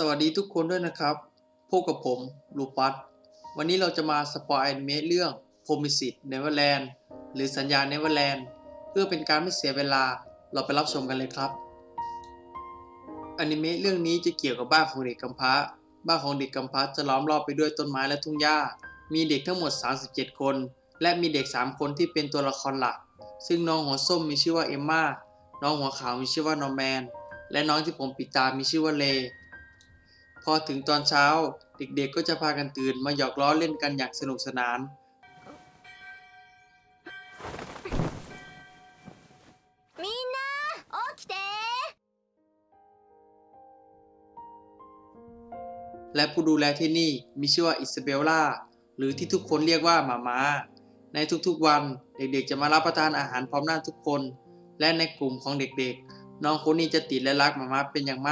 สวัสดีทุกคนด้วยนะครับ พบกับผมลูปัสวันนี้เราจะมาสปอยแอนิเมะเรื่อง p r o m i s e Neverland หรือสัญญา Neverland เพื่อเป็นการไม่เสียเวลาเราไปรับชมกันเลยครับอนิเมะเรื่องนี้จะเกี่ยวกับบ้านของเด็กกำพร้า บ้านของเด็กกำพร้าจะล้อมรอบไปด้วยต้นไม้และทุ่งหญ้า มีเด็กทั้งหมด 37 คน และมีเด็ก 3 คนที่เป็นตัวละครหลัก ซึ่งน้องหัวส้มมีชื่อว่าเอมมาน้องหัวขาวมีชื่อว่านอร์แมน และน้องที่ผมปิดตามีชื่อว่าเล พอถึงตอนเช้า เด็กๆก็จะพากันตื่นมาหยอกล้อเล่นกันอย่างสนุกสนาน みんな起きて และผู้ดูแลที่นี่มีชื่อว่าอิซาเบลล่าหรือที่ทุกคนเรียกว่าหมามาในทุกๆวันเด็กๆจะมารับประทานอาหารพร้อมหน้าทุกคน และในกลุ่มของเด็กๆ น้องคนนี้จะติดและรักหมามาเป็นอย่างม